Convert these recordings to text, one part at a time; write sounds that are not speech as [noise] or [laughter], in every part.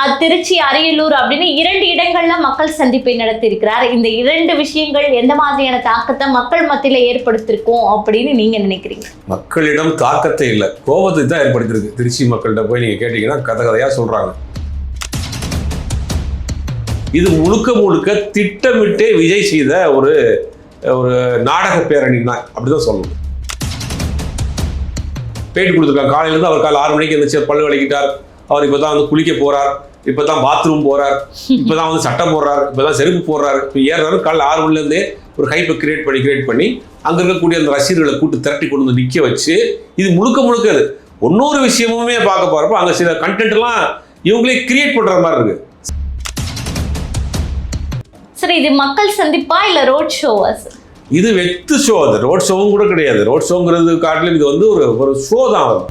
அஹ் திருச்சி அரியலூர் அப்படின்னு இரண்டு இடங்கள்ல மக்கள் சந்திப்பை நடத்தியிருக்கிறார். இந்த இரண்டு விஷயங்கள் எந்த மாதிரியான தாக்கத்தை மக்கள் மத்தியில ஏற்படுத்திருக்கோம் அப்படின்னு நீங்க நினைக்கிறீங்க? மக்களிடம் தாக்கத்தை இல்லை கோபத்தை தான் ஏற்படுத்தியிருக்கு. திருச்சி மக்கள்கிட்ட போய் நீங்க கேட்டீங்கன்னா கதை சொல்றாங்க. இது முழுக்க முழுக்க திட்டமிட்டே விஜய் செய்த ஒரு ஒரு நாடக பேரணி தான். அப்படிதான் சொல்லணும். பேட்டி கொடுத்துருக்காங்க. காலையிலேருந்து அவர் காலை ஆறு மணிக்கு இருந்துச்சு பல்லு விளக்கிட்டார். அவர் இப்போ தான் வந்து குளிக்க போறார் இப்போ தான் பாத்ரூம் போறார் இப்போ தான் வந்து சட்டை போடுறார் இப்போ தான் செருப்பு போடுறார். இப்போ ஏறாரு காலைல ஆறு மணிலேருந்தே ஒரு ஹைப்பை கிரியேட் பண்ணி கிரியேட் பண்ணி அங்கே இருக்கக்கூடிய அந்த ரசிகர்களை கூட்டு திரட்டி கொண்டு வந்து நிற்க வச்சு இது முழுக்க முழுக்க அது. இன்னொரு விஷயமுமே பார்க்க போகிறப்போ அங்கே சில கண்டென்ட் எல்லாம் இவங்களே கிரியேட் பண்ணுற மாதிரி இருக்கு. சரி இது மக்கள் சந்திப்பா இல்ல ரோட் ஷோவா சார் இது வெத்து ஷோ அது ரோட் ஷோவும் கூட கிடையாது. ரோட் ஷோங்கிறது காட்டிலும் இது வந்து ஒரு ஒரு ஷோ தான். அது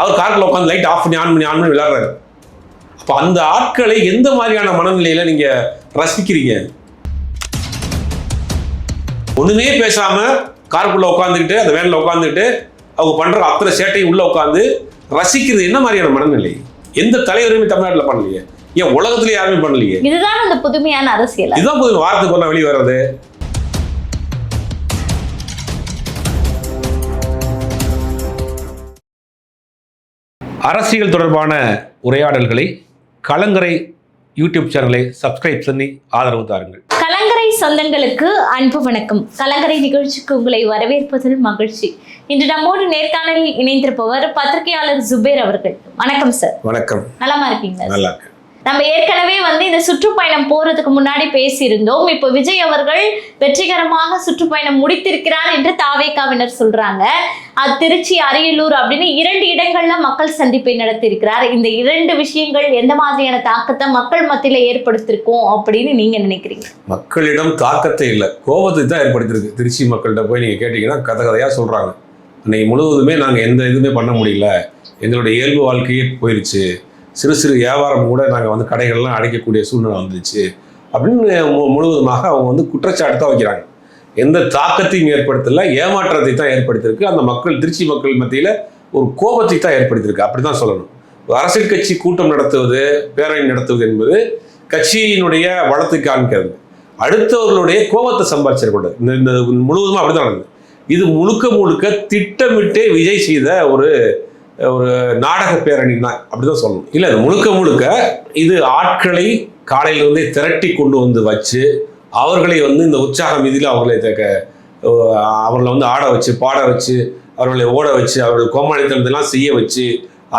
அவர் காட்டில் உட்காந்து லைட் ஆஃப் பண்ணி ஆன் பண்ணி ஆன் பண்ணி விளையாடுறாரு. அப்போ அந்த ஆட்களை எந்த மாதிரியான மனநிலையில நீங்க ரசிக்கிறீங்க? ஒண்ணுமே பேசாம காருக்குள்ள உட்காந்துக்கிட்டு அந்த வேன்ல உட்காந்துக்கிட்டு அவங்க பண்ற அத்தனை சேட்டையும் உள்ள உட்காந்து ரசிக்கிறது என்ன மாதிரியான மனநிலை? எந்த தலைவருமே தமிழ்நாட்டில் பண்ணலையே. ஏன் உலகத்துல யாருமே பண்ணலையே? இதுதான் அந்த புதுமையான அரசியல். இதுதான் புது வாரத்துக்கு ஒன்றா வெளியே வர்றது. அரசியல் தொடர்பான உரையாடல்களை கலங்கரை யூடியூப் சேனலை சப்ஸ்கிரைப் பண்ணி ஆதரவு தாருங்கள். கலங்கரை சொந்தங்களுக்கு அன்பு வணக்கம். கலங்கரை நிகழ்ச்சிக்கு உங்களை வரவேற்பதில் மகிழ்ச்சி. இன்று நம்மோடு நேர்காணலில் இணைந்திருப்பவர் பத்திரிகையாளர் ஜுபேர் அவர்கள். வணக்கம் சார். வணக்கம். நலமா இருக்கீங்களா நல்லா இருக்கு நம்ம ஏற்கனவே வந்து இந்த சுற்றுப்பயணம் போறதுக்கு முன்னாடி பேசியிருந்தோம். இப்போ விஜய் அவர்கள் வெற்றிகரமாக சுற்றுப்பயணம் முடித்திருக்கிறார் என்று தாவேக்காவினர் சொல்றாங்க. அது திருச்சி அரியலூர் அப்படின்னு இரண்டு இடங்கள்ல மக்கள் சந்திப்பை நடத்தியிருக்கிறார். இந்த இரண்டு விஷயங்கள் எந்த மாதிரியான தாக்கத்தை மக்கள் மத்தியில ஏற்படுத்திருக்கோம் அப்படின்னு நீங்க நினைக்கிறீங்க? மக்களிடம் தாக்கத்தை இல்லை கோபத்தை தான் ஏற்படுத்திருக்கு திருச்சி மக்கள்கிட்ட போய் நீங்கள் கேட்டீங்கன்னா கதை கதையாக சொல்கிறாங்க அன்னைக்கு முழுவதுமே நாங்கள் எந்த இதுவுமே பண்ண முடியல. எங்களுடைய இயல்பு வாழ்க்கையே போயிருச்சு. சிறு சிறு வியாபாரம் கூட நாங்கள் வந்து கடைகள்லாம் அடைக்கக்கூடிய சூழ்நிலை வந்துருச்சு. அப்படின்னு மு- முழுவதுமாக அவங்க வந்து குற்றச்சாட்டு தான் வைக்கிறாங்க. எந்த தாக்கத்தையும் ஏற்படுத்தல ஏமாற்றத்தை தான் ஏற்படுத்தியிருக்கு. அந்த மக்கள் திருச்சி மக்கள் மத்தியில் ஒரு கோபத்தை தான் ஏற்படுத்தியிருக்கு. அப்படி தான் சொல்லணும். அரசியல் கட்சி கூட்டம் நடத்துவது பேரணி நடத்துவது என்பது கட்சியினுடைய வளத்தை காண்கிறது. அடுத்தவர்களுடைய கோபத்தை சம்பாதிச்சிடக்கூடாது இந்த இந்த முழுவதுமாக அப்படிதான் நடந்தது இது முழுக்க முழுக்க திட்டமிட்டே விஜய் செய்த ஒரு ஒரு நாடக பேரணி தான் அப்படிதான் சொல்லணும். இல்லை முழுக்க முழுக்க இது ஆட்களை காலையிலிருந்தே திரட்டி கொண்டு வந்து வச்சு அவர்களை வந்து இந்த உற்சாகம் இதில் அவர்களை தேக்க அவர்களை வந்து ஆட வச்சு பாட வச்சு அவர்களை ஓட வச்சு அவர்கள் கோமாளித்தனத்தெல்லாம் செய்ய வச்சு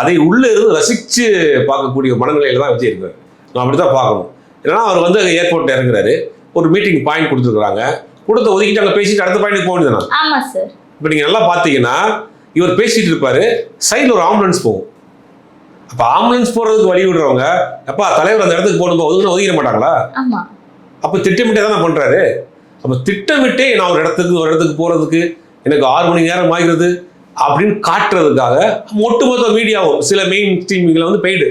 அதை உள்ளே இருந்து ரசித்து பார்க்கக்கூடிய மனநிலையில தான் விஜய் இருக்காரு. நான் அப்படி தான் பார்க்கணும். இல்லைன்னா அவர் வந்து ஏர்போர்ட் இறங்குறாரு. ஒரு மீட்டிங் பாயிண்ட் கொடுத்துருக்குறாங்க. கொடுத்த ஒதுக்கிட்டு அங்கே பேசிட்டு அடுத்த பாயிண்ட்டுக்கு சார் இப்போ நீங்கள் நல்லா பார்த்தீங்கன்னா இவர் பேசிட்டு இருப்பாரு சைடில் ஒரு ஆம்புலன்ஸ் போகும். அப்போ ஆம்புலன்ஸ் போகிறதுக்கு வழி விடுறவங்க அப்பா தலைவர் அந்த இடத்துக்கு போகணும் ஒதுங்க ஒதுக்கிட மாட்டாங்களா? அப்போ திட்டமிட்டே தானே பண்ணுறாரு அப்போ திட்டமிட்டே நான் ஒரு இடத்துக்கு ஒரு இடத்துக்கு போகிறதுக்கு எனக்கு ஆறு மணி நேரம் ஆகிறது அப்படின்னு காட்டுறதுக்காக ஒட்டுமொத்த மீடியாவும் சில மெயின் ஸ்ட்ரீமிங்கில் வந்து பெய்டு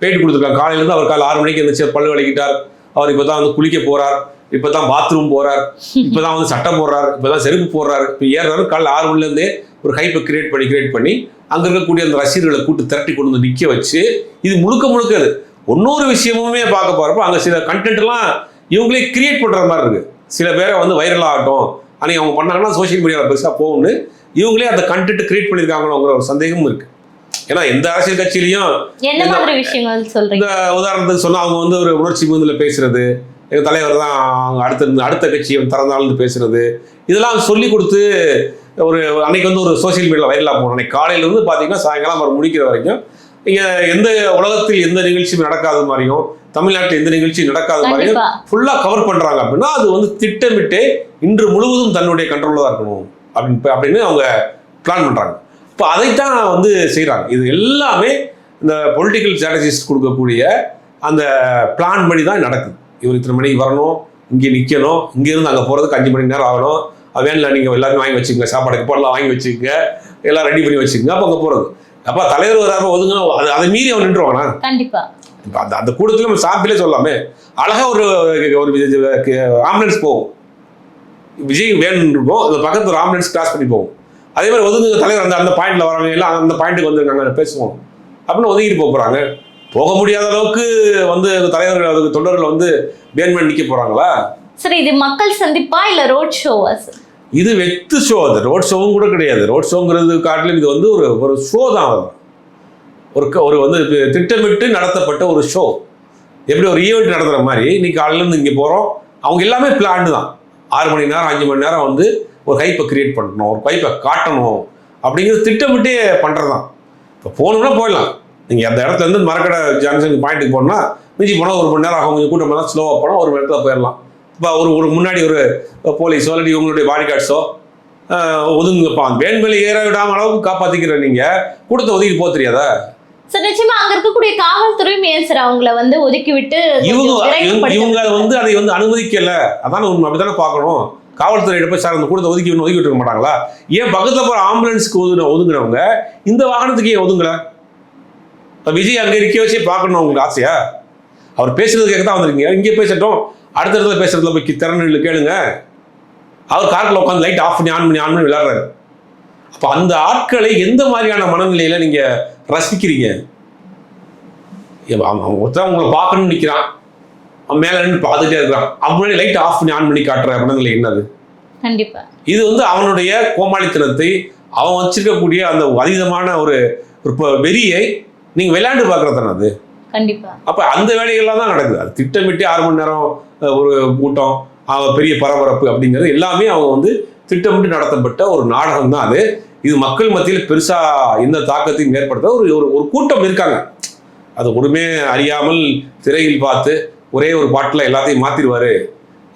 பெய்டு கொடுத்துருக்காங்க. காலையிலேருந்து அவர் காலை ஆறு மணிக்கு இருந்துச்சு பல்லு விளக்கிட்டார். அவர் இப்போ தான் வந்து குளிக்க போகிறார் இப்போ தான் பாத்ரூம் போகிறார் இப்போ தான் வந்து சட்டை போடுறார். இப்போ தான் செருப்பு போடுறார். இப்போ ஏறாரு காலைல ஆறு மணிலேருந்தே ஒரு ஹைப்பை கிரியேட் பண்ணி கிரியேட் பண்ணி அங்கே இருக்கக்கூடிய அந்த ரசிகர்களை கூட்டு திரட்டி கொண்டு வந்து நிற்க வச்சு இது முழுக்க முழுக்க அது. இன்னொரு விஷயமுமே பார்க்க போகிறப்போ அங்கே சில கண்டென்ட் எல்லாம் இவங்களே கிரியேட் பண்ணுற மாதிரி இருக்கு. சில பேரை வந்து வைரல் ஆகட்டும். அன்னைக்கு அவங்க பண்ணாங்கன்னா சோஷியல் மீடியாவில் பெருசாக போகும்னு இவங்களே அந்த கண்டென்ட் கிரியேட் பண்ணியிருக்காங்களோங்கிற ஒரு சந்தேகமும் இருக்கு. ஏன்னா எந்த அரசியல் கட்சியிலையும் உதாரணத்துக்கு சொன்னா அவங்க வந்து ஒரு உணர்ச்சி முகத்தில் பேசுறது எங்க தலைவர் தான் அவங்க அடுத்த அடுத்த கட்சியை திறந்தாள்னு பேசுறது. இதெல்லாம் சொல்லி கொடுத்து ஒரு அன்னைக்கு வந்து ஒரு சோஷியல் மீடியாவில் வைரலாக போகணும் அன்னைக்கு காலையில இருந்து பார்த்தீங்கன்னா சாயங்காலம் அவர் முடிக்கிற வரைக்கும் இங்க எந்த உலகத்தில் எந்த நிகழ்ச்சியும் நடக்காத மாதிரியும் தமிழ்நாட்டில் எந்த நிகழ்ச்சியும் நடக்காத மாதிரியும் ஃபுல்லாக கவர் பண்ணுறாங்க அப்படின்னா அது வந்து திட்டமிட்டு இன்று முழுவதும் தன்னுடைய கண்ட்ரோலில் தான் இருக்கணும். அப்படின்னு அப்படின்னு அவங்க பிளான் பண்ணுறாங்க இப்போ அதைத்தான் வந்து செய்கிறாங்க இது எல்லாமே இந்த பொலிட்டிக்கல் ஸ்ட்ராட்டஜிஸ்ட் கொடுக்கக்கூடிய அந்த பிளான் படி தான் நடக்குது. இவர் இத்தனை மணிக்கு வரணும் இங்கே நிற்கணும் இங்கேருந்து அங்கே போகிறதுக்கு அஞ்சு மணி நேரம் ஆகணும். வேனில் நீங்கள் எல்லாரும் வாங்கி வச்சுக்கோங்க சாப்பாடுக்கு போடலாம் வாங்கி வச்சுக்கோங்க எல்லாம் ரெடி பண்ணி வச்சுக்கோங்க அப்போ அங்கே போகிறது அப்போ தலைவர் வராம ஒதுங்க அது மீறி அவன் நின்றுவானா கண்டிப்பா. இப்போ அந்த அந்த கூட்டத்தில் நம்ம சாப்பிலே சொல்லாமே. அழகா ஒரு ஒரு ஆம்புலன்ஸ் போகும் விஜய் வேன் இருக்கும் அந்த பக்கத்துல ஒரு ஆம்புலன்ஸ் கிராஸ் பண்ணி போகும் அதே மாதிரி ஒதுங்க தலைவர் அந்த அந்த பாயிண்ட்ல வரவங்க எல்லாம் அந்த பாயிண்ட்டுக்கு வந்திருக்காங்க பேசுவோம். அப்படின்னு ஒதுக்கிட்டு போக போறாங்க. போக முடியாத அளவுக்கு வந்து தலைவர்கள் அதுக்கு தொண்டர்கள் வந்து பேன்மேன் நிக்க போறாங்களா? சரி இது மக்கள் சந்திப்பா இல்ல ரோட் ஷோவா சார் இது வெத்து ஷோ அது. ரோட் ஷோவும் கூட கிடையாது. ரோட் ஷோங்கிறது காட்டிலும் இது வந்து ஒரு ஒரு ஷோ தான் அது. ஒரு ஒரு வந்து திட்டமிட்டு நடத்தப்பட்ட ஒரு ஷோ எப்படி ஒரு ஈவெண்ட் நடத்துகிற மாதிரி இன்னைக்கு காலையிலேருந்து இங்கே போகிறோம் அவங்க எல்லாமே பிளான் தான். ஆறு மணி நேரம் அஞ்சு மணி நேரம் வந்து ஒரு ஹைப்பை கிரியேட் பண்ணணும் ஒரு ஹைப்பை காட்டணும் அப்படிங்கிறது திட்டமிட்டே பண்ணுறது தான் இப்போ போகணும்னா போயிடலாம். நீங்கள் அந்த இடத்துல இருந்து மரக்கடை ஜங்ஷன் பாயிண்ட்டுக்கு போனால் மிஞ்சி போனால் ஒரு மணி நேரம் ஆகும். கொஞ்சம் கூட்டம் தான் ஸ்லோவாக போனால் ஒரு நேரத்தில் போயிடலாம். இப்போ ஒரு ஒரு முன்னாடி ஒரு போலீஸோ இல்லாட்டி உங்களுடைய பாடி கார்ட்ஸோ ஒதுங்குப்பா வேன்வெளி ஏற விடாம அளவுக்கு காப்பாற்றிக்கிற நீங்கள் கூட்டத்தை ஒதுக்கி போக தெரியாதா? சார் நிச்சயமா அங்க இருக்கக்கூடிய காவல்துறையும் ஏன் சார் அவங்கள வந்து ஒதுக்கி விட்டு இவங்க இவங்க- வந்து அதை வந்து அனுமதிக்கல. அதான உண்மை. அப்படித்தானே பார்க்கணும். காவல்துறையிட்ட போய் சார் அந்த கூட்டத்தை ஒதுக்கி ஒதுக்கி விட்டுருக்க மாட்டாங்களா? ஏன் பக்கத்துல போற ஆம்புலன்ஸ்க்கு ஒதுங்க ஒதுங்குறவங்க இந்த வாகனத்துக்கு ஏன் ஒதுங்கல? விஜய் அங்க இருக்க வச்சே பார்க்கணும் உங்களுக்கு ஆசையா? அவர் பேசுறது கேட்க தான் வந்திருக்கீங்க. இங்கே பேசட்டும். அடுத்த இடத்துல பேசுறதுல போய் திறன்னு கேளுங்க. அவர் காருக்குள்ள உட்காந்து லைட் ஆஃப் பண்ணி ஆன் பண்ணி ஆன் பண்ணி விளையாடுறாரு. அப்ப அந்த ஆட்களை எந்த மாதிரியான மனநிலையில நீங்க ரசிக்கிறீங்க? ஒருத்தன் உங்களை பார்க்கணும்னு நிற்கிறான் மேலே நின்று பார்த்துட்டே இருக்கிறான். அவன் லைட் ஆஃப் பண்ணி ஆன் பண்ணி காட்டுற மனநிலை என்னது? கண்டிப்பா. இது வந்து அவனுடைய கோமாளித்தனத்தை அவன் வச்சிருக்கக்கூடிய அந்த அதீதமான ஒரு வெறியை நீங்க விளையாண்டு பார்க்கறது அது? கண்டிப்பா. அப்ப அந்த வேலைகள்லாம் தான் நடக்குது. அது திட்டமிட்டு ஆறு மணி நேரம் ஒரு கூட்டம் பெரிய பரபரப்பு அப்படிங்கிறது எல்லாமே அவங்க வந்து திட்டமிட்டு நடத்தப்பட்ட ஒரு நாடகம் தான் அது. இது மக்கள் மத்தியில் பெருசா எந்த தாக்கத்தையும் ஏற்படுத்த ஒரு ஒரு கூட்டம் இருக்காங்க. அது ஒருமே அறியாமல் திரையில் பார்த்து ஒரே ஒரு பாட்டில் எல்லாத்தையும் மாத்திருவாரு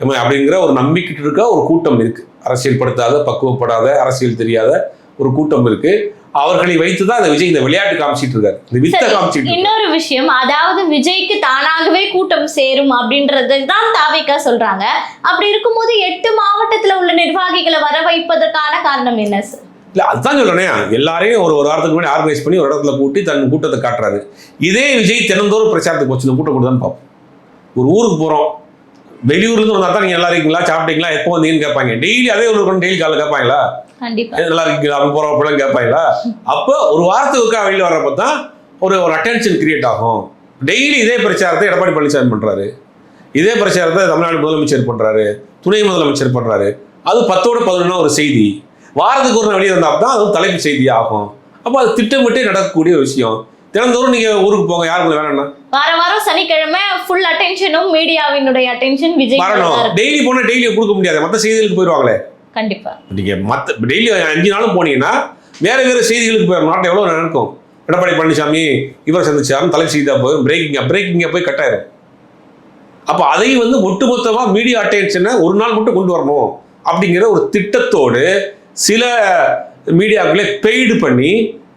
ஏம்மா, அப்படிங்கிற ஒரு நம்பிக்கிட்டு இருக்க ஒரு கூட்டம் இருக்கு. அரசியல்படுத்தாத பக்குவப்படாத அரசியல் தெரியாத ஒரு கூட்டம் இருக்கு. அவர்களை வைத்து தான் இந்த விஜய் இந்த விளையாட்டு காமிச்சிட்டு இருக்காரு. இந்த வித்தை காமிச்சிட்டு. இன்னொரு விஷயம் அதாவது விஜய்க்கு தானாகவே கூட்டம் சேரும் அப்படின்றது தான் தாவிக்கா சொல்றாங்க. அப்படி இருக்கும்போது எட்டு மாவட்டத்துல உள்ள நிர்வாகிகளை வர வைப்பதற்கான காரணம் என்ன சார் இல்ல அதுதான் சொல்றேனே எல்லாரையும் ஒரு ஒரு வாரத்துக்கு முன்னாடி ஆர்கனைஸ் பண்ணி ஒரு இடத்துல கூட்டி தன் கூட்டத்தை காட்டுறாரு. இதே விஜய் தினந்தோறும் பிரச்சாரத்துக்கு இந்த கூட்டம் கொடுத்தான்னு பார்ப்போம் ஒரு ஊருக்கு போறோம். வெளியூர்ல இருந்து வந்தா தான் நீங்க நல்லா இருக்கீங்களா? சாப்பிட்டீங்களா? எப்போ வந்தீங்கன்னு கேட்பாங்க. டெய்லி அதே ஊருக்கு டெய்லி காலைல கேட்பாங்களா? நல்லா இருக்கீங்களா அப்படி போறோம் அப்படிலாம் கேட்பாங்களா? அப்போ ஒரு வாரத்துக்கு ஒருக்கா வெளியில வர்றப்ப தான் ஒரு ஒரு அட்டென்ஷன் கிரியேட் ஆகும். டெய்லி இதே பிரச்சாரத்தை எடப்பாடி பழனிசாமி பண்றாரு. இதே பிரச்சாரத்தை தமிழ்நாடு முதலமைச்சர் பண்றாரு. துணை முதலமைச்சர் பண்றாரு. அது பத்தோட பதினொன்னா ஒரு செய்தி. வாரத்துக்கு ஒரு வெளியே வந்தா தான் அது தலைப்பு செய்தி ஆகும். அப்போ அது திட்டமிட்டே நடக்கக்கூடிய ஒரு விஷயம். தினந்தோறும் நீங்க ஊருக்கு போங்க. யாருக்கு வேணாம்னா வார வாரம் சனிக்கிழமை ஃபுல் அட்டென்ஷனும் மீடியாவினுடைய அட்டென்ஷன் விஜய் வரணும். டெய்லி போனா டெய்லி கொடுக்க முடியாது. மற்ற செய்திகளுக்கு போயிடுவாங்களே. கண்டிப்பா. நீங்க மற்ற டெய்லி அஞ்சு நாளும் போனீங்கன்னா வேற வேற செய்திகளுக்கு போய் நாட்டை எவ்வளோ நடக்கும் எடப்பாடி பழனிசாமி இவரை சந்திச்சாரும் தலைப்பு செய்தா போய் பிரேக்கிங் பிரேக்கிங்காக போய் கட்டாயிரும். அப்போ அதையும் வந்து ஒட்டுமொத்தமாக மீடியா அட்டென்ஷனை ஒரு நாள் மட்டும் கொண்டு வரணும் அப்படிங்கிற ஒரு திட்டத்தோடு சில மீடியாக்களை பெய்டு பண்ணி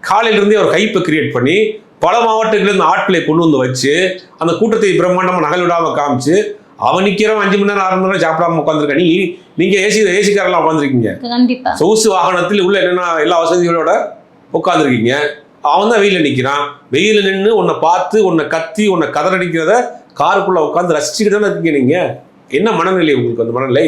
காலையிலேருந்தே ஒரு ஹைப்பை கிரியேட் பண்ணி பல மாவட்டங்களிலிருந்து ஆட்களை கொண்டு வந்து வச்சு அந்த கூட்டத்தை பிரம்மாண்டமாக நகல் விடாமல் காமிச்சு அவன் நிக்கிறவன் அஞ்சு மணி நேரம் ஆறு மணி நேரம் சாப்பிடாம உட்காந்துருக்க நீ நீங்க ஏசி ஏசிக்காரெல்லாம் உட்காந்துருக்கீங்க கண்டிப்பா. சொகுசு வாகனத்தில் உள்ள என்னென்ன எல்லா வசதிகளோட உட்காந்துருக்கீங்க அவன் தான் வெயில நிற்கிறான் வெயில நின்று உன்னை பார்த்து உன்னை கத்தி உன்னை கதறடிக்கிறத காருக்குள்ள உட்காந்து ரசிச்சுட்டு தானே இருக்கீங்க நீங்க. என்ன மனநிலை உங்களுக்கு அந்த மனநிலை?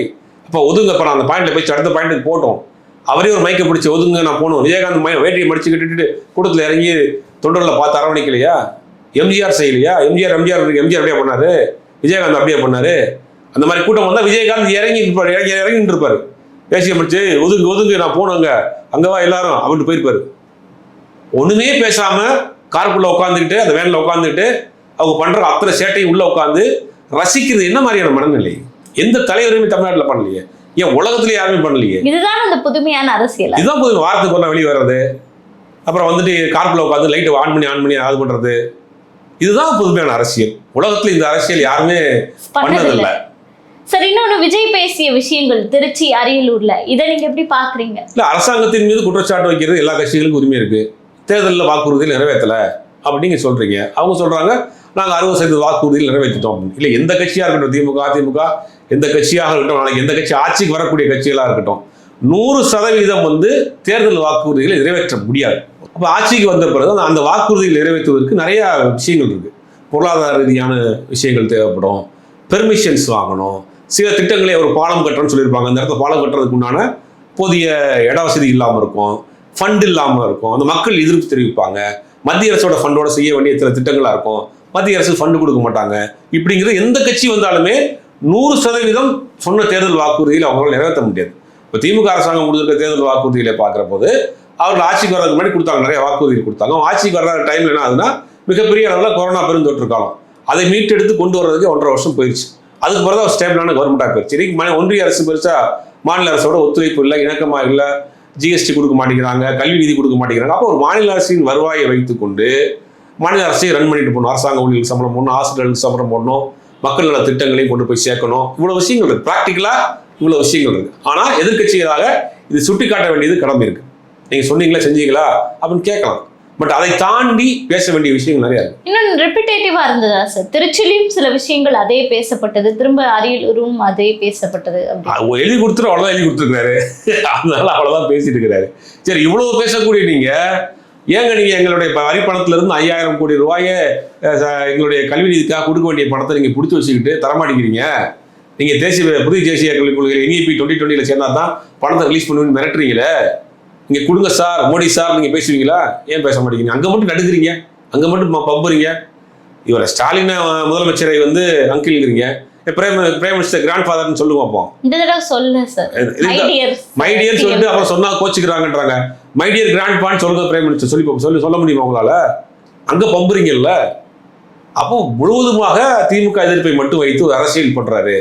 அப்போ ஒதுங்க அப்புறம் அந்த பாயிண்ட்ல போய் அடுத்த பாயிண்ட்டுக்கு போட்டோம் அவரே ஒரு மைக்கை பிடிச்சி ஒதுங்க நான் போகணும். விஜயகாந்த் மை வேட்டியை மடிச்சு கட்டிட்டு கூட்டத்தில் இறங்கி தொண்டர்களை பார்த்து அரவணைக்கலையா? எம்ஜிஆர் செய்யலையா? எம்ஜிஆர் எம்ஜிஆர் எம்ஜிஆர் அப்படியே பண்ணாரு விஜயகாந்த் அப்படியே பண்ணாரு அந்த மாதிரி கூட்டம் வந்தா விஜயகாந்த் இறங்கி இருப்பாரு இறங்கி இறங்கிட்டு இருப்பாரு பேசிய முடிச்சு ஒதுங்கு ஒதுங்கு நான் போனோங்க அங்கவா எல்லாரும் அப்படின்ட்டு போயிருப்பாரு. ஒண்ணுமே பேசாம காருக்குள்ள உட்காந்துக்கிட்டு அந்த வேன்ல உட்காந்துக்கிட்டு அவங்க பண்ற அத்தனை சேட்டையும் உள்ள உட்காந்து ரசிக்கிறது என்ன மாதிரியான மனநிலை? எந்த தலைவருமே தமிழ்நாட்டுல பண்ணலையே. ஏன் உலகத்துல யாருமே பண்ணலையே? இதுதான் அந்த புதுமையான அரசியல். இதுதான் போதும் வாரத்துக்கு நாள் வெளியே வர்றது. அப்புறம் வந்துட்டு காருக்குள்ள உட்காந்து லைட்டை ஆன் பண்ணி ஆன் பண்ணி அது பண்றது. இதுதான் புதுமையான அரசியல். உலகத்துல இந்த அரசியல் யாருமே பண்ணதில்லை. சரி இன்னொன்னு விஜய் பேசிய விஷயங்கள் திருச்சி அரியலூர்ல இதை நீங்க எப்படி பாக்குறீங்க? இல்ல அரசாங்கத்தின் மீது குற்றச்சாட்டு வைக்கிறது எல்லா கட்சிகளுக்கும் உரிமை இருக்கு. தேர்தலில் வாக்குறுதியில் நிறைவேற்றல அப்படிங்க சொல்றீங்க. அவங்க சொல்றாங்க நாங்க அறுபது சதவீத வாக்குறுதியில் நிறைவேற்றிட்டோம். அப்படின்னு. இல்ல எந்த கட்சியா இருக்கட்டும் திமுக அதிமுக எந்த கட்சியாக இருக்கட்டும் நாளைக்கு எந்த கட்சி ஆட்சிக்கு வரக்கூடிய கட்சிகளா இருக்கட்டும். நூறு சதவீதம் வந்து தேர்தல் வாக்குறுதிகளை நிறைவேற்ற முடியாது. அப்போ ஆட்சிக்கு வந்த பிறகு அந்த- அந்த வாக்குறுதிகளை நிறைவேற்றுவதற்கு நிறைய விஷயங்கள் இருக்கு. பொருளாதார ரீதியான விஷயங்கள் தேவைப்படும். பெர்மிஷன்ஸ் வாங்கணும். சில திட்டங்களை ஒரு பாலம் கட்டுறோம்னு சொல்லியிருப்பாங்க. அந்த இடத்துல பாலம் கட்டுறதுக்கு உண்டான போதிய இட வசதி இல்லாமல் இருக்கும். ஃபண்ட் இல்லாமல் இருக்கும். அந்த மக்கள் எதிர்ப்பு தெரிவிப்பாங்க. மத்திய அரசோட ஃபண்டோட செய்ய வேண்டிய சில திட்டங்களாக இருக்கும். மத்திய அரசு ஃபண்டு கொடுக்க மாட்டாங்க. இப்படிங்கிறது எந்த கட்சி வந்தாலுமே நூறு சதவீதம் சொன்ன தேர்தல் வாக்குறுதியில் அவங்களால நிறைவேற்ற முடியாது. இப்போ திமுக அரசாங்கம் கொடுத்துருக்க தேர்தல் வாக்குறுதிகளை பார்க்குற போது அவர்கள் ஆட்சிக்கு வர்றதுக்கு முன்னாடி கொடுத்தாங்க நிறைய வாக்குறுதிகள் கொடுத்தாங்க. ஆட்சிக்கு வர்ற டைம்ல என்ன ஆகுதுன்னா மிகப்பெரிய அளவில் கொரோனா பெருந்தொற்று காலம் அதை மீட்டெடுத்து கொண்டு வர்றதுக்கு ஒன்றரை வருஷம் போயிடுச்சு அதுக்கு பிறகு ஒரு ஸ்டேபிளான கவர்மெண்ட்டாக போயிடுச்சு இன்னைக்கு ஒன்றிய அரசு பெருசா மாநில அரசோட ஒத்துழைப்பு இல்லை இணக்கமாக இல்லை. ஜிஎஸ்டி கொடுக்க மாட்டேங்கிறாங்க கல்வி நிதி கொடுக்க மாட்டேங்கிறாங்க. அப்போ ஒரு மாநில அரசின் வருவாயை வைத்துக்கொண்டு மாநில அரசையும் ரன் பண்ணிட்டு போகணும். அரசாங்க ஊழியர்கள் சம்பளம் போடணும் ஆசிரியர்களுக்கு சம்பளம் போடணும். மக்கள் நல திட்டங்களையும் கொண்டு போய் சேர்க்கணும். இவ்வளோ விஷயங்கள் ப்ராக்டிக்கலாக இவ்வளவு விஷயங்கள் இருக்கு. ஆனா எதிர்க்கட்சிகளாக இது சுட்டி காட்ட வேண்டியது கடமை இருக்கு. நீங்க சொன்னீங்களா செஞ்சீங்களா அப்படின்னு கேட்கலாம். பட் அதை தாண்டி பேச வேண்டிய விஷயங்கள் நிறைய இருக்கு. இன்னும் ரெப்பிட்டேட்டிவா இருந்ததா சார் திருச்சிலையும் சில விஷயங்கள் அதே பேசப்பட்டது திரும்ப அரியலூரும் அதே பேசப்பட்டது எழுதி கொடுத்துட்டு அவ்வளவுதான் எழுதி கொடுத்துருக்காரு. அதனால அவ்வளவுதான் பேசிட்டு இருக்கிறாரு சரி இவ்வளவு பேசக்கூடிய நீங்க ஏங்க நீங்க எங்களுடைய ப- வரி பணத்துல இருந்து ஐயாயிரம் கோடி ரூபாயை எங்களுடைய கல்வி நிதிக்காக கொடுக்க வேண்டிய பணத்தை நீங்க பிடிச்சி வச்சுக்கிட்டு தரமாட்டேங்கிறீங்க? நீங்க தேசிய புதிய தேசிய கல்விக் கொள்கை E என்இபி டுவெண்ட்டி டுவெண்ட்டியில் சேர்ந்தா தான் பணத்தை ரிலீஸ் பண்ணுவேன்னு மிரட்டுறீங்களே? நீங்க கொடுங்க சார் மோடி சார் நீங்க பேசுவீங்களா? ஏன் பேச மாட்டேங்கிறீங்க? அங்க மட்டும் நடுக்குறீங்க அங்க மட்டும் பம்புறீங்க. இவரை ஸ்டாலின் முதலமைச்சரை வந்து அங்கிள்ங்கிறீங்க. பிரேம் பிரைம் மினிஸ்டர் கிராண்ட் ஃபாதர்னு சொல்லுங்க பார்ப்போம் இந்த தடவை சொல்ல சார். மை டியர் சொல்லிட்டு அப்புறம் சொன்னா கோச்சிக்கிறாங்கன்றாங்க. மை டியர் கிராண்ட் பான் சொல்லுங்க பிரைம் மினிஸ்டர் சொல்லி சொல்லி சொல்ல முடியுமா உங்களால? அங்க பம்புறீங்கல்ல. அப்போ முழுவதுமாக திமுக எதிர்ப்பை மட்டும் வைத்து ஒரு அரசியல் பண்றாரு.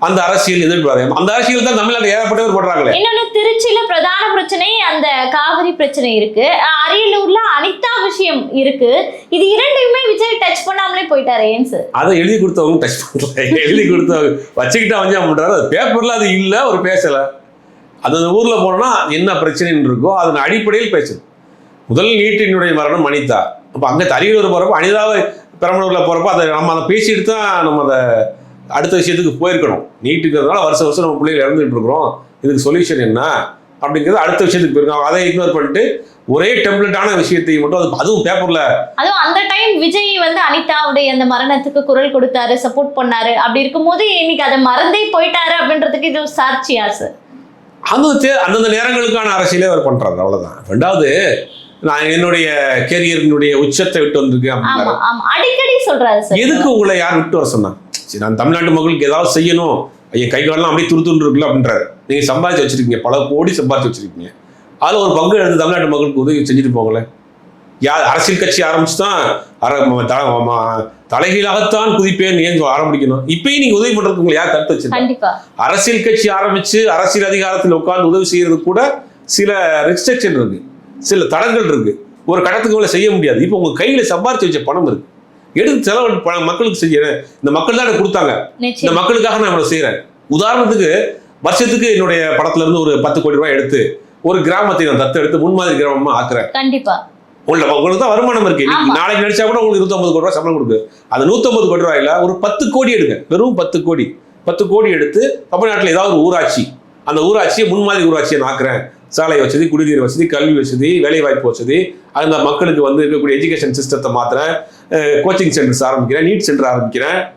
அந்த அரசியல் எதிர்ப்பு அந்த அரசியல் தான் தமிழ்நாட்டில் ஏகப்பட்டவர் பண்றாங்களே இன்னொன்னு திருச்சியில பிரதான பிரச்சனை அந்த காவிரி பிரச்சனை இருக்கு. அரியலூர்ல அனிதா விஷயம் இருக்கு. இது இரண்டையுமே விஜய் டச் பண்ணாமலே போயிட்டாரு ஏன் சார் அதை எழுதி கொடுத்தவங்க டச் பண்ணல எழுதி கொடுத்தவங்க வச்சுக்கிட்டா வந்து பண்றாரு. அது பேப்பர்ல அது இல்ல ஒரு பேசல. அது அந்த ஊர்ல போனோம்னா என்ன பிரச்சனைன்னு இருக்கோ அதன் அடிப்படையில் பேசணும் முதல் நீட்டினுடைய மரணம் அனிதா. அப்போ அங்கே அரியலூர் போகிறப்ப அனிதாவை பெரம்பலூரில் போகிறப்ப அதை நம்ம அதை பேசிட்டு தான் நம்ம அதை அடுத்த விஷயத்துக்கு போயிருக்கணும். நீட்டுக்கிறதுனால வருஷம் வருஷம் நம்ம பிள்ளைகள் இறந்துட்டு இருக்கிறோம் இதுக்கு சொல்யூஷன் என்ன? அப்படிங்கிறது அடுத்த விஷயத்துக்கு போயிருக்கோம். அதை இக்னோர் பண்ணிட்டு ஒரே டெம்ப்ளேட்டான விஷயத்தை மட்டும் அது அதுவும் பேப்பரில் அதுவும் அந்த டைம் விஜய் வந்து அனிதாவுடைய அந்த மரணத்துக்கு குரல் கொடுத்தாரு சப்போர்ட் பண்ணாரு. அப்படி இருக்கும்போது இன்னைக்கு அதை மறந்தே போயிட்டாரு அப்படின்றதுக்கு இது சாட்சியா சார் அந்த தே- அந்தந்த நேரங்களுக்கான அரசியலே அவர் பண்றாரு. அவ்வளவுதான். ரெண்டாவது நான் என்னுடைய கேரியரினுடைய உச்சத்தை விட்டு வந்திருக்கேன் அடிக்கடி சொல்றாரு எதுக்கு உங்களை யார் விட்டு வர சொன்னா சரி நான் தமிழ்நாட்டு மக்களுக்கு ஏதாவது செய்யணும். என் கை காலெல்லாம் அப்படியே துரு துரு இருக்குல்ல அப்படின்றாரு. நீங்க சம்பாதிச்சு வச்சிருக்கீங்க பல கோடி சம்பாதிச்சு வச்சிருக்கீங்க. அதுல ஒரு பங்கு எடுத்து தமிழ்நாட்டு மக்களுக்கு உதவி செஞ்சுட்டு போங்களேன் யார் அரசியல் கட்சி ஆரம்பிச்சு தான் அர- தலைகீழாகத்தான் குதிப்பேன் ஏன் ஆரம்பிக்கணும். இப்பயும் நீங்க உதவி பண்றதுக்கு உங்களை யார் தடுத்து வச்சிருக்கா? கண்டிப்பா. அரசியல் கட்சி ஆரம்பிச்சு அரசியல் அதிகாரத்தில் உட்கார்ந்து உதவி செய்யறது கூட சில ரெஸ்ட்ரிக்ஷன் இருக்கு. சில தடங்கள் இருக்கு. ஒரு கடத்துக்கு மேல செய்ய முடியாது. இப்போ உங்க கையில சம்பாரிச்சு வச்ச பணம் இருக்கு. எடுத்து செலவு பணம் மக்களுக்கு செய்யறேன் இந்த மக்கள் தான் எனக்கு கொடுத்தாங்க. இந்த மக்களுக்காக நான் இவ்வளவு செய்யறேன் உதாரணத்துக்கு வருஷத்துக்கு என்னுடைய படத்துல இருந்து ஒரு பத்து கோடி ரூபாய் எடுத்து ஒரு கிராமத்தை நான் தத்து எடுத்து முன்மாதிரி கிராமமா ஆக்குறேன். கண்டிப்பா. உங்களுக்கு உங்களுக்கு தான் வருமானம் இருக்கு. நாளைக்கு நடிச்சா கூட உங்களுக்கு நூத்தம்பது கோடி ரூபாய் சம்பளம் கொடுக்கு. அந்த நூத்தம்பது கோடி ரூபாயில ஒரு பத்து கோடி எடுங்க. வெறும் பத்து கோடி. பத்து கோடி எடுத்து தமிழ்நாட்டில் ஏதாவது ஒரு ஊராட்சி அந்த ஊராட்சியை முன்மாதிரி ஊராட்சியை நான் ஆக்குறேன். சாலை வசதி குடிநீர் வசதி கல்வி வசதி வேலை வாய்ப்பு வசதி அந்த மக்களுக்கு வந்து இருக்கக்கூடிய எஜுகேஷன் சிஸ்டத்தை மாத்துறேன். கோச்சிங் சென்டர்ஸ் ஆரம்பிக்கிறேன் நீட் சென்டர் ஆரம்பிக்கிறேன்.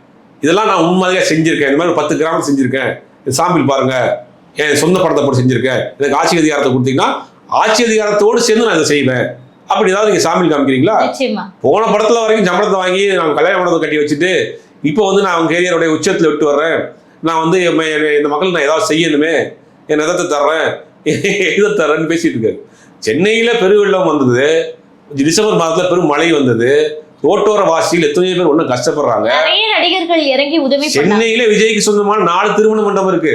இதெல்லாம் நான் முன்மாதிரியாக செஞ்சிருக்கேன். இந்த மாதிரி பத்து கிராமம் செஞ்சிருக்கேன். சாம்பிள் பாருங்க. என் சொந்த படத்தை போட்டு செஞ்சிருக்கேன். எனக்கு ஆட்சி அதிகாரத்தை கொடுத்தீங்கன்னா ஆட்சி அதிகாரத்தோடு சேர்ந்து நான் இதை செய்வேன். அப்படி ஏதாவது நீங்க சாம்பிள் காமிக்கிறீங்களா? போன படத்துல வரைக்கும் சம்பளத்தை வாங்கி நான் கல்யாண மண்டபத்தை கட்டி வச்சுட்டு இப்போ வந்து நான் அவங்க கேரியருடைய உச்சத்தில் விட்டு வர்றேன். நான் வந்து இந்த மக்கள் நான் ஏதாவது செய்யணுமே. என் எதத்தை தர்றேன். [laughs] இதை தர்றேன்னு பேசிட்டு இருக்காரு. சென்னையில பெருவெள்ளம் வந்தது. டிசம்பர் மாதத்துல பெரும் மழை வந்தது. ரோட்டோர வாசியில் எத்தனையோ பேர் ஒன்றும் கஷ்டப்படுறாங்க. நடிகர்கள் இறங்கி உதவி சென்னையில விஜய்க்கு சொந்தமான நாலு திருமண மண்டபம் இருக்கு.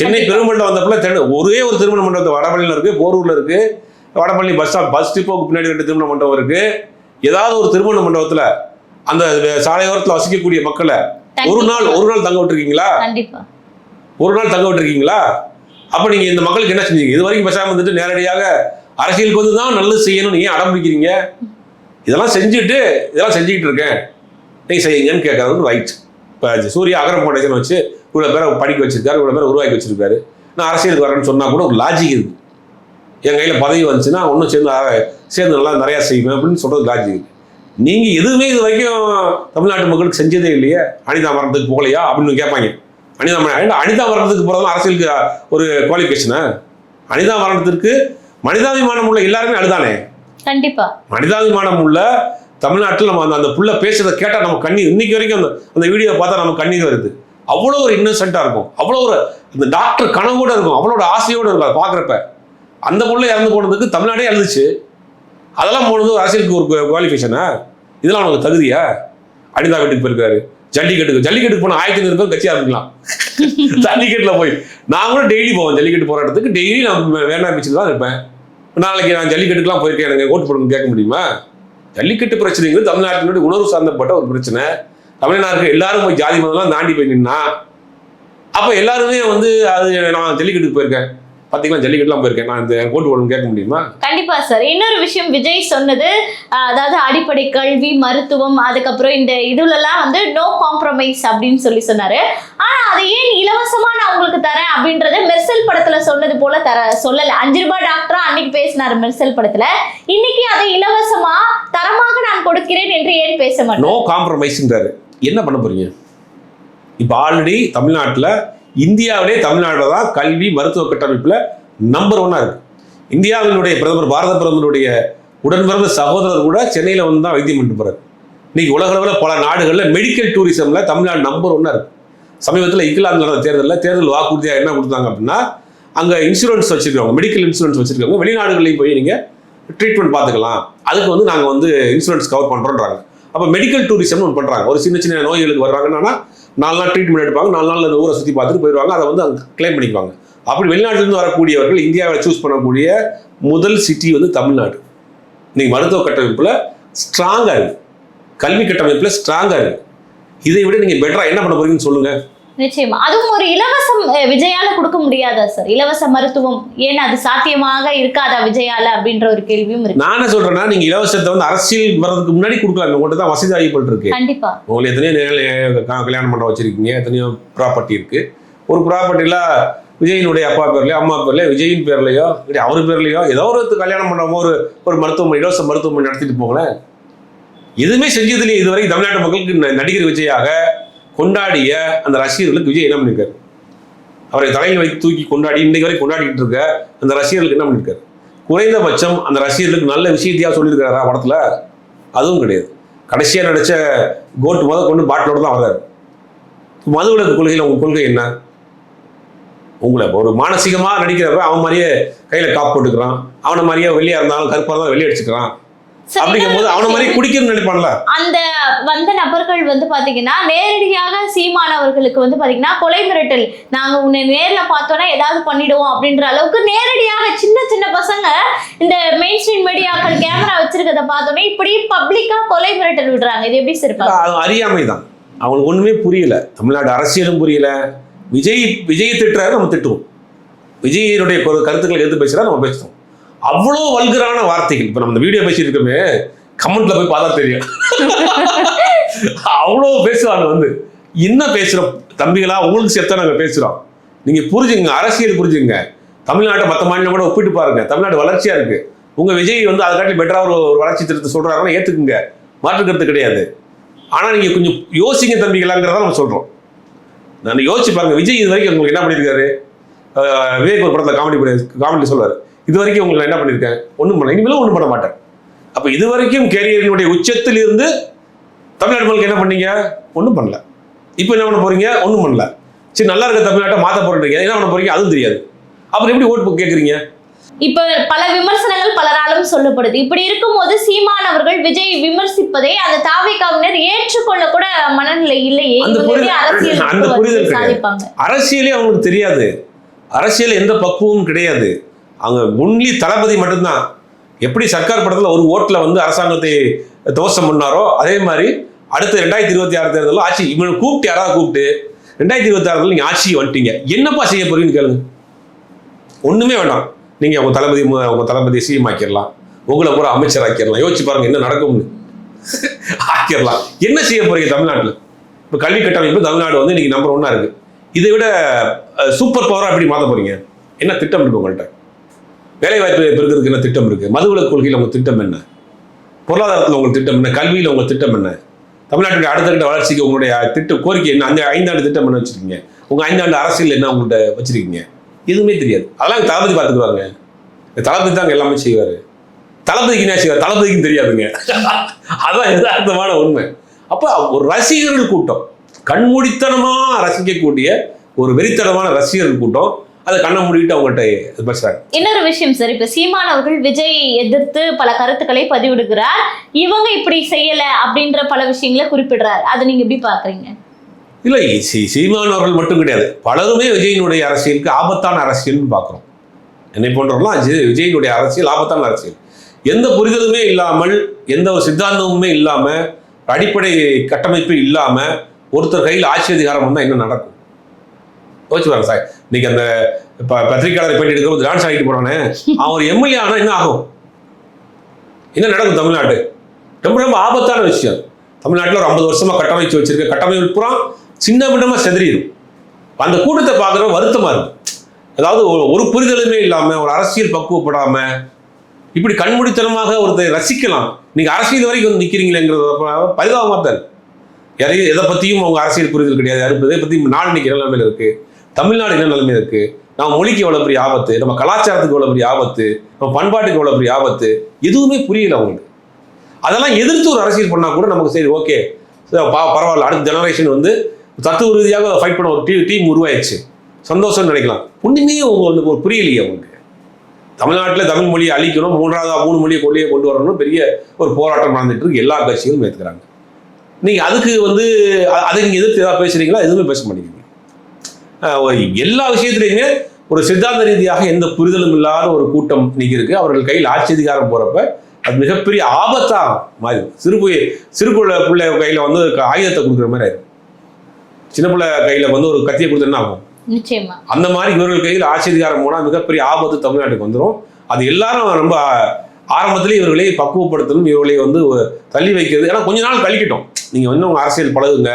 சென்னை பெருமண்டபம் வந்தப்பல ஒரே ஒரு திருமண மண்டபம் வடபழனியில் இருக்கு போரூர்ல இருக்கு. வடபழனி பஸ் ஸ்டாப் பஸ் டிப்போக்கு பின்னாடி ரெண்டு திருமண மண்டபம் இருக்கு. ஏதாவது ஒரு திருமண மண்டபத்துல அந்த சாலையோரத்துல வசிக்கக்கூடிய மக்களை ஒரு நாள் ஒரு நாள் தங்க விட்டுருக்கீங்களா? ஒரு நாள் தங்க விட்டுருக்கீங்களா? அப்ப நீங்க இந்த மக்களுக்கு என்ன செஞ்சீங்க? இது வரைக்கும் பேசாம வந்துட்டு நேரடியாக அரசியலுக்கு வந்து தான் நல்லது செய்யணும் நீங்க அடம் பிடிக்கிறீங்க? இதெல்லாம் செஞ்சுட்டு இதெல்லாம் செஞ்சுக்கிட்டு இருக்கேன். நீ செய்யுங்கன்னு கேட்கறது ரைட் இப்போ சூரிய அகரம் ஃபவுண்டேஷன் வச்சு இவ்வளோ பேரை படிக்க வச்சிருக்காரு இவ்வளோ பேரை உருவாக்கி வச்சிருக்காரு. நான் அரசியலுக்கு வரேன்னு சொன்னால் கூட ஒரு லாஜிக் இருக்கு. என் கையில் பதவி வந்துச்சுன்னா ஒன்றும் சேர்ந்து சேர்ந்து நல்லா நிறையா செய்வேன் அப்படின்னு சொல்கிறது லாஜிக் இருக்கு. நீங்கள் எதுவுமே இது வரைக்கும் தமிழ்நாட்டு மக்களுக்கு செஞ்சதே இல்லையே அனிதா மரணத்துக்கு போகலையா அப்படின்னு கேட்பாங்க. அனிதா மரணம் அனிதா மரணத்துக்கு போகிறதும் அரசியலுக்கு ஒரு குவாலிஃபிகேஷனா அனிதா மரணத்திற்கு மனிதாபிமானம் உள்ள எல்லாருமே அழுதானே? கண்டிப்பா. மனிதாபிமானம் உள்ள தமிழ்நாட்டில் நம்ம அந்த அந்த புள்ள பேசுறதை கேட்டால் நம்ம கண்ணீர் இன்னைக்கு வரைக்கும் அந்த அந்த வீடியோ பார்த்தா நம்ம கண்ணீர் வருது. அவ்வளோ ஒரு இன்னசென்ட்டாக இருக்கும். அவ்வளோ ஒரு அந்த டாக்டர் கனவோட இருக்கும். அவ்வளோட ஆசையோடு இருக்கும். அதை பார்க்குறப்ப. அந்த புள்ள இறந்து போனதுக்கு தமிழ்நாடே எழுதுச்சு அதெல்லாம் போனது அரசியலுக்கு ஒரு குவாலிஃபிகேஷனா இதெல்லாம் அவனுக்கு தகுதியா? அனிதா வீட்டுக்கு போயிருக்காரு. ஜல்லிக்கட்டுக்கு ஜல்லிக்கட்டுக்கு போன ஆயிரத்தி ஐநூறு பேர் கட்சியாக இருக்கலாம் [laughs] ஜல்லிக்கட்டில் போய் நான் கூட டெய்லி போவேன். ஜல்லிக்கட்டு போராட்டத்துக்கு டெய்லி நான் வேணா பீச்சில் தான் இருப்பேன். நாளைக்கு நான் ஜல்லிக்கட்டுக்குலாம் போயிருக்கேன் எனக்கு ஓட்டு போடணும்னு கேட்க முடியுமா? ஜல்லிக்கட்டு பிரச்சனைங்கிறது தமிழ்நாட்டினுடைய உணர்வு சார்ந்தப்பட்ட ஒரு பிரச்சனை. தமிழ்நாட்டுக்கு எல்லாரும் போய் ஜாதி மதம்லாம் தாண்டி போய் நின்னா அப்போ எல்லாருமே வந்து அது நான் ஜல்லிக்கட்டுக்கு போயிருக்கேன். பார்த்தீங்களா ஜல்லிக்கட்டுலாம் போயிருக்கேன் நான் இந்த ஓட்டு போடணும்னு கேட்க முடியுமா? கண்டிப்பா சார் இன்னொரு விஷயம் விஜய் சொன்னது அதாவது அடிப்படை கல்வி மருத்துவம் அதுக்கப்புறம் இந்த இதுலலாம் வந்து நோ காம்ப்ரமைஸ் அப்படின்னு சொல்லி சொன்னாரு. ஆனா அதை ஏன் இலவசமா நான் உங்களுக்கு தரேன் அப்படின்றத மெர்சல் படத்துல சொன்னது போல தர சொல்லல. அஞ்சு ரூபாய் டாக்டரா அன்னைக்கு பேசினாரு மெர்சல் படத்துல. இன்னைக்கு அதை இலவசமா தரமாக நான் கொடுக்கிறேன் என்று ஏன் பேச மாட்டேன்? நோ காம்ப்ரமைஸ்ன்றாரு என்ன பண்ண போறீங்க? இப்போ ஆல்ரெடி தமிழ்நாட்டில் இந்தியாவிலே தமிழ்நாட்டில் தான் கல்வி மருத்துவ கட்டமைப்பில் நம்பர் ஒன்னாக இருக்கு. இந்தியாவினுடைய பிரதமர் பாரத பிரதமருடைய உடன்பிறந்த சகோதரர் கூட சென்னையில் வந்து தான் வைத்தியம் பண்ணிட்டு போகிறார் இன்னைக்கு உலகளவில் பல நாடுகளில் மெடிக்கல் டூரிசமில் தமிழ்நாடு நம்பர் ஒன்னாக இருக்கு. சமீபத்தில் இங்கிலாந்து நடந்த தேர்தலில் தேர்தல் வாக்குறுதியாக என்ன கொடுத்தாங்க அப்படின்னா அங்கே இன்சூரன்ஸ் வச்சுருக்கவங்க மெடிக்கல் இன்சூரன்ஸ் வச்சிருக்கவங்க வெளிநாடுகளையும் போய் நீங்கள் ட்ரீட்மெண்ட் பார்த்துக்கலாம். அதுக்கு வந்து நாங்கள் வந்து இன்சூரன்ஸ் கவர் பண்ணுறோன்றாங்க அப்போ மெடிக்கல் டூரிசம்னு ஒன்று பண்ணுறாங்க ஒரு சின்ன சின்ன நோய்களுக்கு வர்றாங்கன்னா நாலு நாள் ட்ரீட்மெண்ட் எடுப்பாங்க. நாலு நாள் அந்த ஊரை சுற்றி பார்த்துட்டு போயிடுவாங்க. அதை வந்து அங்கே கிளைம் பண்ணிக்குவாங்க. அப்படி வெளிநாட்டிலிருந்து வரக்கூடியவர்கள் இந்தியாவில் சூஸ் பண்ணக்கூடிய முதல் சிட்டி வந்து தமிழ்நாடு. இன்னைக்கு மருத்துவ கட்டமைப்பில் ஸ்ட்ராங்காக இருக்குது கல்வி கட்டமைப்பில் ஸ்ட்ராங்காக இருக்குது இதை விட நீங்கள் பெட்டராக என்ன பண்ண போகிறீங்கன்னு சொல்லுங்கள் நிச்சயமா. அதுவும் ஒரு இலவசம் விஜயால கொடுக்க முடியாதா சார் இலவச மருத்துவம் ஏன் அது சாத்தியமாக இருக்காதா விஜயால அப்படின்ற ஒரு கேள்வியும் இருக்கு. நான் என்ன சொல்கிறேன்னா நீங்கள் இலவசத்தை வந்து அரசியல் வர்றதுக்கு முன்னாடி கொடுக்கலாம். உங்கள்கிட்ட தான் வசதி வாய்ப்புகள் இருக்கு கண்டிப்பா. உங்களுக்கு எத்தனையோ கல்யாணம் பண்ண வச்சிருக்கீங்க எத்தனையோ ப்ராப்பர்ட்டி இருக்கு. ஒரு ப்ராப்பர்ட்டியில் விஜயினுடைய அப்பா பேர்லயோ அம்மா பேர்லயோ விஜயின் பேர்லயோ இல்லை அவர் பேர்லயோ ஏதோ ஒரு கல்யாணம் பண்ண ஒரு ஒரு மருத்துவமனை இலவச மருத்துவமனை நடத்திட்டு போங்களேன் எதுவுமே செஞ்சதுலேயே இதுவரைக்கும் தமிழ்நாட்டு மக்களுக்கு நடிகர் விஜயாக கொண்டாடிய அந்த ரசிகர்களுக்கு விஜய் என்ன பண்ணியிருக்காரு அவரை தலையில் வைத்து தூக்கி கொண்டாடி இன்னைக்கு வரைக்கும் கொண்டாடிட்டு இருக்க அந்த ரசிகர்களுக்கு என்ன பண்ணியிருக்காரு குறைந்தபட்சம் அந்த ரசிகர்களுக்கு நல்ல விஷயத்தையா சொல்லியிருக்காரா படத்துல? அதுவும் கிடையாது. கடைசியாக நடித்த கோட் முத கொண்டு பாட்டிலோட தான் வர்றாரு. மதுவிலக்கு கொள்கையில் உங்கள் கொள்கை என்ன? உங்களை ஒரு மானசிகமாக நடிக்கிறப்ப அவன் மாதிரியே கையில் காப்பு போட்டுக்கிறான். அவனை மாதிரியே வெளியே இருந்தாலும் கருப்பாக தான் வெளியே அடிச்சுக்கிறான். அப்படிங்கும் போது அவனை மாதிரி குடிக்கணும்னு நினைப்பான்ல? அந்த வந்த நபர்கள் வந்து பாத்தீங்கன்னா நேரடியாக சீமான் அவர்களுக்கு வந்து பாத்தீங்கன்னா கொலை மிரட்டல். நாங்க உன்னை நேர்ல பார்த்தோன்னா ஏதாவது பண்ணிடுவோம் அப்படின்ற அளவுக்கு நேரடியாக சின்ன சின்ன பசங்க இந்த மெயின் ஸ்ட்ரீம் மீடியாக்கள் கேமரா வச்சிருக்கத பார்த்தோன்னே இப்படி பப்ளிக்கா கொலை மிரட்டல் விடுறாங்க. இது எப்படி அது அறியாமை தான் அவனுக்கு ஒண்ணுமே புரியல. தமிழ்நாடு அரசியலும் புரியல. விஜய் விஜய் திட்டுறாரு நம்ம திட்டுவோம். விஜயினுடைய கருத்துக்களை எடுத்து பேசுறா நம்ம பேசுவோம். அவ்வளோ வல்கரான வார்த்தைகள். இப்போ நம்ம இந்த வீடியோ பேசியிருக்கோமே கமெண்ட்ல போய் பார்த்தா தெரியும். அவ்வளோ பேசுவாங்க வந்து. என்ன பேசுகிறோம் தம்பிகளா உங்களுக்கு சேர்த்தா நாங்கள் பேசுகிறோம் நீங்கள் புரிஞ்சுங்க அரசியல் புரிஞ்சுங்க தமிழ்நாட்டை மற்ற மாநிலம் கூட ஒப்பிட்டு பாருங்க. தமிழ்நாடு வளர்ச்சியாக இருக்கு. உங்கள் விஜய் வந்து அதை காட்டி ஒரு ஒரு வளர்ச்சி திருத்த சொல்கிறாருன்னா ஏற்றுக்குங்க மாற்றுக்கிறது கிடையாது. ஆனால் நீங்கள் கொஞ்சம் யோசிங்க தம்பிகளாங்கிறத நம்ம சொல்கிறோம் நான் யோசிச்சு பாருங்க விஜய் இது வரைக்கும் உங்களுக்கு என்ன பண்ணியிருக்காரு? விவேக் ஒரு படத்தில் காமெடி பண்ணி காமெடி சொல்லுவார். இது வரைக்கும் உங்களுக்கு நான் என்ன பண்ணியிருக்கேன்? ஒன்றும் பண்ணல. இனிமேலும் ஒன்றும் பண்ண மாட்டேன். அப்போ இது வரைக்கும் கேரியரினுடைய உச்சத்தில் இருந்து தமிழ்நாடு மக்களுக்கு என்ன பண்ணீங்க? ஒன்றும் பண்ணல. இப்போ என்ன பண்ண போறீங்க? ஒன்றும் பண்ணல. சரி நல்லா இருக்க தமிழ்நாட்டை மாற்ற போறீங்க என்ன பண்ண போறீங்க? அதுவும் தெரியாது. அப்புறம் எப்படி ஓட்டு கேட்குறீங்க இப்ப பல விமர்சனங்கள் பலராலும் சொல்லப்படுது. இப்படி இருக்கும்போது சீமான் அவர்கள் விஜய் விமர்சிப்பதை அந்த தாவேக்காவினர் ஏற்றுக்கொள்ள கூட மனநிலை இல்லையே. அரசியல் அரசியலே அவங்களுக்கு தெரியாது. அரசியல் எந்த பக்குவமும் கிடையாது. அங்கே ஒன்லி தளபதி மட்டும்தான். எப்படி சர்க்கார் படத்தில் ஒரு ஓட்டில் வந்து அரசாங்கத்தை துவசம் பண்ணாரோ அதே மாதிரி அடுத்த ரெண்டாயிரத்தி இருபத்தி ஆறு தேர்தலில் ஆட்சி இவனை கூப்பிட்டு யாராவது கூப்பிட்டு ரெண்டாயிரத்தி இருபத்தி ஆறுல நீங்கள் ஆட்சிக்கு வந்துட்டீங்க. என்னப்பா செய்ய போறீங்கன்னு கேளுங்க. ஒன்றுமே வேண்டாம். நீங்கள் உங்கள் தளபதி உங்கள் தளபதி சிஎம் ஆக்கிடலாம். உங்களை பூரா அமைச்சர் ஆக்கிடலாம். யோசிச்சு பாருங்க என்ன நடக்கும்னு. ஆக்கிடலாம். என்ன செய்ய போறீங்க தமிழ்நாட்டில்? இப்போ கல்வி கட்டமைப்பு தமிழ்நாடு வந்து இன்னைக்கு நம்பர் ஒன்னா இருக்கு. இதை விட சூப்பர் பவராக எப்படி மாற்ற போறீங்க? என்ன திட்டம் இருக்கு உங்கள்கிட்ட வேலைவாய்ப்பு பெறுகிறதுக்கு என்ன திட்டம் இருக்கு? மதுவிலக் கொள்கையில் உங்கள் திட்டம் என்ன? பொருளாதாரத்தில் உங்கள் திட்டம் என்ன? கல்வியில் உங்கள் திட்டம் என்ன? தமிழ்நாட்டுடைய அடுத்தகட்ட வளர்ச்சிக்கு உங்களுடைய திட்ட கோரிக்கை என்ன? அந்த ஐந்தாண்டு திட்டம் என்ன வச்சிருக்கீங்க? உங்கள் ஐந்தாண்டு அரசியல் என்ன உங்கள்கிட்ட வச்சிருக்கீங்க? எதுவுமே தெரியாது. அதெல்லாம் தளபதி பார்த்துக்குவாங்க தளபதி தாங்க எல்லாமே செய்வார். தளபதிக்கு என்ன செய்வார்? தளபதிக்கும் தெரியாதுங்க. அதான் யதார்த்தமான உண்மை. அப்போ ஒரு ரசிகர்கள் கூட்டம். கண்மூடித்தனமாக ரசிக்கக்கூடிய ஒரு வெறித்தனமான ரசிகர்கள் கூட்டம். அதை கண்ணை மூடிட்டு அவங்கள்ட்ட பேசுறாங்க இன்னொரு விஷயம் சார் இப்ப சீமான் அவர்கள் விஜயை எதிர்த்து பல கருத்துக்களை பதிவிடுகிறார். இவங்க இப்படி செய்யல அப்படின்ற பல விஷயங்களை குறிப்பிடுறார். அதை நீங்க எப்படி பாக்குறீங்க இல்லை சி சீமான் அவர்கள் மட்டும் கிடையாது. பலருமே விஜயினுடைய அரசியலுக்கு ஆபத்தான அரசியல்னு பார்க்குறோம். என்னை போன்றவர்களாம் விஜயினுடைய அரசியல் ஆபத்தான அரசியல். எந்த புரிதலுமே இல்லாமல் எந்த ஒரு சித்தாந்தமுமே இல்லாமல் அடிப்படை கட்டமைப்பு இல்லாமல் ஒருத்தர் கையில் ஆட்சி அதிகாரம் வந்தால் என்ன நடக்கும். யோசிச்சு பாருங்க சார். இன்னைக்கு அந்த இப்போ பத்திரிகையாளர் பேட்டி எடுக்கும்போது டான்ஸ் ஆகிட்டு போறானே அவன் ஒரு எம்எல்ஏ ஆனால் என்ன ஆகும்? என்ன நடக்கும் தமிழ்நாடு? ரொம்ப ரொம்ப ஆபத்தான விஷயம். தமிழ்நாட்டில் ஒரு ஐம்பது வருஷமா கட்டமைச்சு வச்சிருக்க கட்டமைப்பு புறம் சின்ன பின்னமா செதறிடும். அந்த கூட்டத்தை பார்க்குற வருத்தமா இருக்கு. அதாவது ஒரு புரிதலுமே இல்லாம ஒரு அரசியல் பக்குவப்படாம இப்படி கண்மூடித்தனமாக ஒருத்தர் ரசிக்கலாம். நீங்க அரசியல் வரைக்கும் வந்து நிக்கிறீங்களேங்கிறது பரிதாபமா தான் யாரையும் எதை பத்தியும் அவங்க அரசியல் புரிதல் கிடையாது. யாரும் எதை பத்தியும் நாடு இன்னைக்கு நிலைமையில இருக்கு. தமிழ்நாடு என்ன நிலைமை இருக்கு? நம்ம மொழிக்கு எவ்வளவு பெரிய ஆபத்து? நம்ம கலாச்சாரத்துக்கு எவ்வளவு பெரிய ஆபத்து? நம்ம பண்பாட்டுக்கு எவ்வளவு பெரிய ஆபத்து? எதுவுமே புரியல அவங்களுக்கு. அதெல்லாம் எதிர்த்து ஒரு அரசியல் பண்ணா கூட நமக்கு சரி ஓகே. பரவாயில்ல. அடுத்த ஜெனரேஷன் வந்து தத்துவ ரீதியாக ஃபைட் பண்ண ஒரு டீ டீம் உருவாயிடுச்சு. சந்தோஷம்னு நினைக்கலாம். ஒன்றுமே உங்களுக்கு ஒரு புரியலையே அவங்களுக்கு. தமிழ்நாட்டில் தமிழ் மொழியை அழிக்கணும் மூன்றாவது மூணு மொழியை கொள்ளையை கொண்டு வரணும் பெரிய ஒரு போராட்டம் நடந்துட்டு இருக்கு. எல்லா கட்சிகளும் ஏற்றுக்கிறாங்க நீங்கள் அதுக்கு வந்து அதை நீங்கள் எதிர்த்து ஏதாவது பேசுறீங்களா? எதுவுமே பேச மாட்டேங்குது. எல்லா விஷயத்துலையுமே ஒரு சித்தாந்த ரீதியாக எந்த புரிதலும் இல்லாத ஒரு கூட்டம் இன்னைக்கு இருக்கு அவர்கள் கையில் ஆட்சி அதிகாரம் போறப்ப அது மிகப்பெரிய ஆபத்தா மாறி சிறு சிறு பிள்ளை பிள்ளை கையில வந்து ஆயுதத்தை கொடுக்குற மாதிரி ஆயிடும் சின்ன பிள்ளை கையில வந்து ஒரு கத்தியை கொடுத்தா என்ன ஆகும்? நிச்சயமா. அந்த மாதிரி இவர்கள் கையில் ஆட்சி அதிகாரம் போனால் மிகப்பெரிய ஆபத்து தமிழ்நாட்டுக்கு வந்துடும் அது எல்லாரும் ரொம்ப ஆரம்பத்திலே இவர்களை பக்குவப்படுத்தணும் இவர்களை வந்து தள்ளி வைக்கிறது. ஏன்னா கொஞ்ச நாள் கழிக்கட்டும். நீங்கள் இன்னும் உங்க அரசியல் பழகுங்க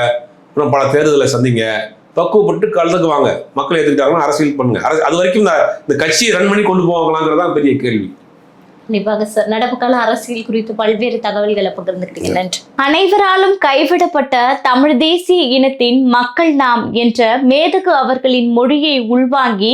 இன்னும் பல தேர்தலை சந்திங்க பக்குவப்பட்டு கலந்துக்கு வாங்க. மக்கள் ஏற்றுக்கிட்டாங்கன்னா அரசியல் பண்ணுங்க. அரசு அது வரைக்கும் இந்த கட்சியை ரன் பண்ணி கொண்டு போவாங்களாங்கிறதான் பெரிய கேள்வி. கண்டிப்பாக சார் நடப்பு கால அரசியல் குறித்து பல்வேறு தகவல்களை பகிர்ந்துக்கிட்டீங்க நன்றி. அனைவராலும் கைவிடப்பட்ட தமிழ் தேசிய இனத்தின் மக்கள் நாம் என்ற மேதகு அவர்களின் மொழியை உள்வாங்கி